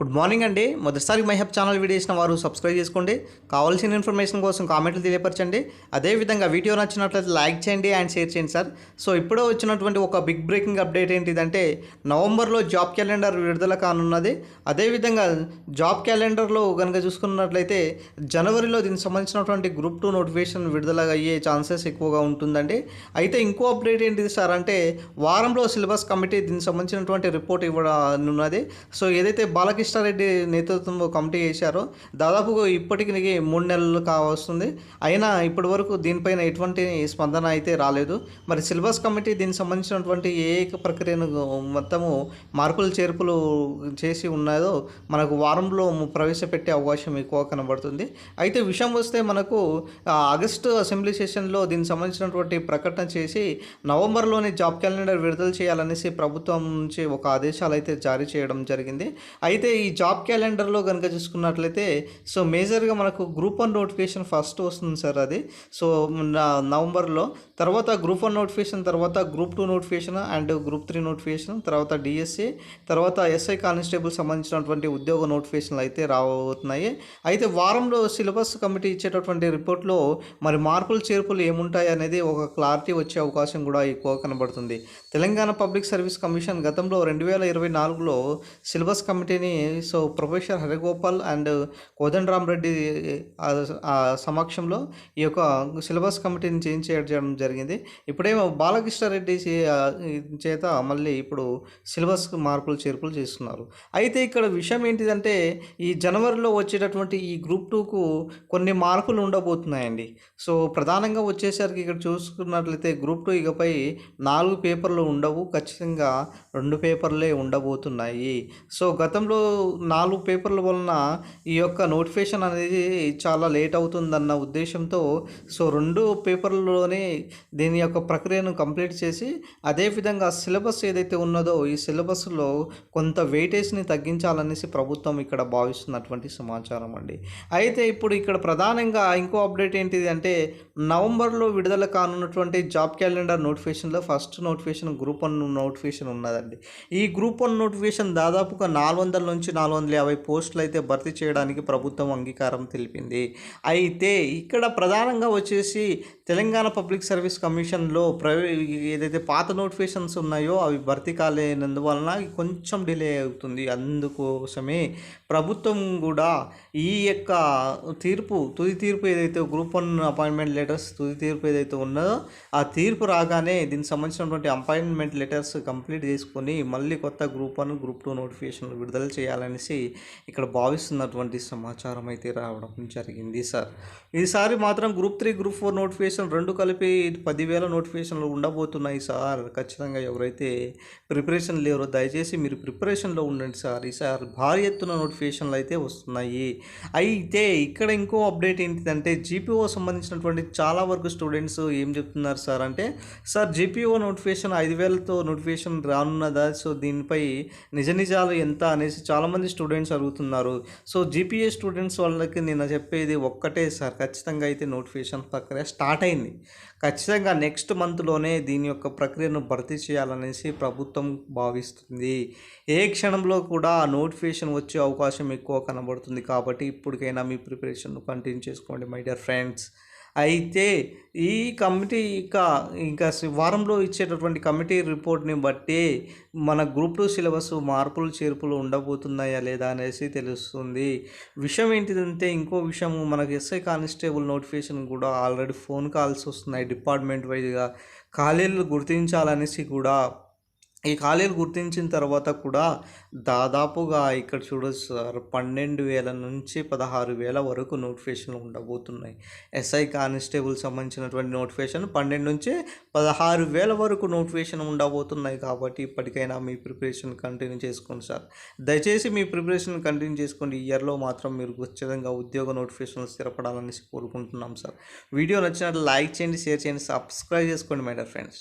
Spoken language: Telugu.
గుడ్ మార్నింగ్ అండి. మొదటిసారి మైహబ్ ఛానల్ వీడియో చేసిన వారు సబ్స్క్రైబ్ చేసుకోండి. కావాల్సిన ఇన్ఫర్మేషన్ కోసం కామెంట్లు తెలియపరచండి. అదేవిధంగా వీడియో నచ్చినట్లయితే లైక్ చేయండి అండ్ షేర్ చేయండి సార్. సో ఇప్పుడే వచ్చినటువంటి ఒక బిగ్ బ్రేకింగ్ అప్డేట్ ఏంటిదంటే నవంబర్లో జాబ్ క్యాలెండర్ విడుదల కానున్నది. అదేవిధంగా జాబ్ క్యాలెండర్లో కనుక చూసుకున్నట్లయితే జనవరిలో దీనికి సంబంధించినటువంటి గ్రూప్ టూ నోటిఫికేషన్ విడుదల అయ్యే ఛాన్సెస్ ఎక్కువగా ఉంటుందండి. అయితే ఇంకో అప్డేట్ ఏంటిది సార్ అంటే వారంలో సిలబస్ కమిటీ దీనికి సంబంధించినటువంటి రిపోర్ట్ ఇవ్వనున్నది. సో ఏదైతే బాలకృష్ణ రెడ్డి నేతృత్వంలో కమిటీ చేశారో దాదాపుగా ఇప్పటికి మూడు నెలలు కావస్తుంది. అయినా ఇప్పటి వరకు దీనిపైన ఎటువంటి స్పందన అయితే రాలేదు. మరి సిలబస్ కమిటీ దీనికి సంబంధించినటువంటి ఏ ఏక ప్రక్రియను మొత్తము మార్పులు చేర్పులు చేసి ఉన్నదో మనకు వారంలో ప్రవేశపెట్టే అవకాశం ఎక్కువ కనబడుతుంది. అయితే విషయం వస్తే మనకు ఆగస్టు అసెంబ్లీ సెషన్లో దీనికి సంబంధించినటువంటి ప్రకటన చేసి నవంబర్లోనే జాబ్ క్యాలెండర్ విడుదల చేయాలనేసి ప్రభుత్వం నుంచి ఒక ఆదేశాలు అయితే జారీ చేయడం జరిగింది. అయితే ఈ ఈ జాబ్ క్యాలెండర్లో కనుక చూసుకున్నట్లయితే సో మేజర్గా మనకు గ్రూప్ వన్ నోటిఫికేషన్ ఫస్ట్ వస్తుంది సార్ అది. సో నవంబర్లో తర్వాత గ్రూప్ వన్ నోటిఫికేషన్ తర్వాత group two notification and group three notification తర్వాత డిఎస్సి తర్వాత ఎస్ఐ కానిస్టేబుల్ సంబంధించినటువంటి ఉద్యోగ నోటిఫికేషన్లు అయితే రాబోతున్నాయి. అయితే వారంలో సిలబస్ కమిటీ ఇచ్చేటటువంటి రిపోర్ట్లో మరి మార్పులు చేర్పులు ఏముంటాయి అనేది ఒక క్లారిటీ వచ్చే అవకాశం కూడా ఎక్కువ కనబడుతుంది. తెలంగాణ పబ్లిక్ సర్వీస్ కమిషన్ గతంలో రెండు వేల ఇరవై నాలుగులో సిలబస్ కమిటీని so professor Harigopal and Kodandaram Reddy సమక్షంలో ఈ యొక్క సిలబస్ కమిటీని చేంజ్ చేయడం జరిగింది. ఇప్పుడేమో బాలకృష్ణారెడ్డి చేత మళ్ళీ ఇప్పుడు సిలబస్ మార్పులు చేర్పులు చేస్తున్నారు. అయితే ఇక్కడ విషయం ఏంటిదంటే ఈ జనవరిలో వచ్చేటటువంటి ఈ గ్రూప్ టూకు కొన్ని మార్పులు ఉండబోతున్నాయండి. సో ప్రధానంగా వచ్చేసరికి ఇక్కడ చూసుకున్నట్లయితే గ్రూప్ టూ ఇకపై నాలుగు పేపర్లు ఉండవు ఖచ్చితంగా రెండు పేపర్లే ఉండబోతున్నాయి. సో గతంలో నాలుగు పేపర్ల వలన ఈ యొక్క నోటిఫికేషన్ అనేది చాలా లేట్ అవుతుందన్న ఉద్దేశంతో సో రెండు పేపర్లలోనే దీని యొక్క ప్రక్రియను కంప్లీట్ చేసి అదేవిధంగా సిలబస్ ఏదైతే ఉన్నదో ఈ సిలబస్లో కొంత వెయిటేజ్ని తగ్గించాలనేసి ప్రభుత్వం ఇక్కడ భావిస్తున్నటువంటి సమాచారం అండి. అయితే ఇప్పుడు ఇక్కడ ప్రధానంగా ఇంకో అప్డేట్ ఏంటిది అంటే నవంబర్లో విడుదల కానున్నటువంటి జాబ్ క్యాలెండర్ నోటిఫికేషన్లో first notification group one notification ఉన్నదండి. ఈ గ్రూప్ వన్ నోటిఫికేషన్ దాదాపుగా నాలుగు వందల నుంచి నాలుగు వందల యాభై పోస్టులు అయితే భర్తీ చేయడానికి ప్రభుత్వం అంగీకారం తెలిపింది. అయితే ఇక్కడ ప్రధానంగా వచ్చేసి తెలంగాణ పబ్లిక్ సర్వీస్ కమిషన్లో ప్రైవే ఏదైతే పాత నోటిఫికేషన్స్ ఉన్నాయో అవి భర్తీ కాలేనందువలన కొంచెం డిలే అవుతుంది. అందుకోసమే ప్రభుత్వం కూడా ఈ యొక్క తీర్పు తుది తీర్పు ఏదైతే గ్రూప్ వన్ అపాయింట్మెంట్ లెటర్స్ తుది తీర్పు ఏదైతే ఉన్నదో ఆ తీర్పు రాగానే దీనికి సంబంధించినటువంటి అపాయింట్మెంట్ లెటర్స్ కంప్లీట్ చేసుకొని మళ్ళీ కొత్త group one group two notification విడుదల చేయాలనేసి ఇక్కడ భావిస్తున్నటువంటి సమాచారం అయితే రావడం జరిగింది సార్. ఈసారి మాత్రం group three group four notification రెండు కలిపి పదివేల నోటిఫికేషన్లు ఉండబోతున్నాయి సార్. ఖచ్చితంగా ఎవరైతే ప్రిపరేషన్ లేరో దయచేసి మీరు ప్రిపరేషన్లో ఉండండి సార్. ఈసారి భారీ ఎత్తున నోటిఫికేషన్లు అయితే వస్తున్నాయి. అయితే ఇక్కడ ఇంకో అప్డేట్ ఏంటిదంటే జీపీఓ సంబంధించినటువంటి చాలా వరకు స్టూడెంట్స్ ఏం చెప్తున్నారు సార్ అంటే సార్ జీపీఓ నోటిఫికేషన్ ఐదు వేలతో నోటిఫికేషన్ రానున్నదా? సో దీనిపై నిజ నిజాలు ఎంత? అనేసి చాలామంది స్టూడెంట్స్ అడుగుతున్నారు. సో జీపీఏ స్టూడెంట్స్ వాళ్ళకి నేను చెప్పేది ఒక్కటే సార్ ఖచ్చితంగా అయితే నోటిఫికేషన్ ప్రక్రియ స్టార్ట్ అయింది. ఖచ్చితంగా నెక్స్ట్ మంత్లోనే దీని యొక్క ప్రక్రియను భర్తీ చేయాలనేసి ప్రభుత్వం భావిస్తుంది. ఏ క్షణంలో కూడా నోటిఫికేషన్ వచ్చే అవకాశం ఎక్కువ కనబడుతుంది కాబట్టి ఇప్పటికైనా మీ ప్రిపరేషన్ కంటిన్యూ చేసుకోండి మై డియర్ ఫ్రెండ్స్ అయితే ఈ కమిటీ ఇక ఇంకా వారంలో ఇచ్చేటటువంటి కమిటీ రిపోర్ట్ని బట్టి మన గ్రూప్ టూ సిలబస్ మార్పులు చేర్పులు ఉండబోతున్నాయా లేదా అనేసి తెలుస్తుంది. విషయం ఏంటిదంటే ఇంకో విషయం మనకి ఎస్ఐ కానిస్టేబుల్ నోటిఫికేషన్ కూడా ఆల్రెడీ ఫోన్ కాల్స్ వస్తున్నాయి డిపార్ట్మెంట్ వైజ్గా. ఖాళీలు గుర్తించాలనేసి కూడా ఈ ఖాళీలు గుర్తించిన తర్వాత కూడా దాదాపుగా ఇక్కడ చూడొచ్చు సార్ పన్నెండు వేల నుంచి పదహారు వేల వరకు నోటిఫికేషన్లు ఉండబోతున్నాయి. ఎస్ఐ కానిస్టేబుల్ సంబంధించినటువంటి నోటిఫికేషన్ పన్నెండు నుంచి పదహారు వేల వరకు నోటిఫికేషన్ ఉండబోతున్నాయి కాబట్టి ఇప్పటికైనా మీ ప్రిపరేషన్ కంటిన్యూ చేసుకోండి సార్. దయచేసి మీ ప్రిపరేషన్ కంటిన్యూ చేసుకోండి. ఈ ఇయర్లో మాత్రం మీరు ఖచ్చితంగా ఉద్యోగ నోటిఫికేషన్లు స్థిరపడాలని కోరుకుంటున్నాం సార్. వీడియో నచ్చినట్లు లైక్ చేయండి షేర్ చేయండి సబ్స్క్రైబ్ చేసుకోండి మై డియర్ ఫ్రెండ్స్.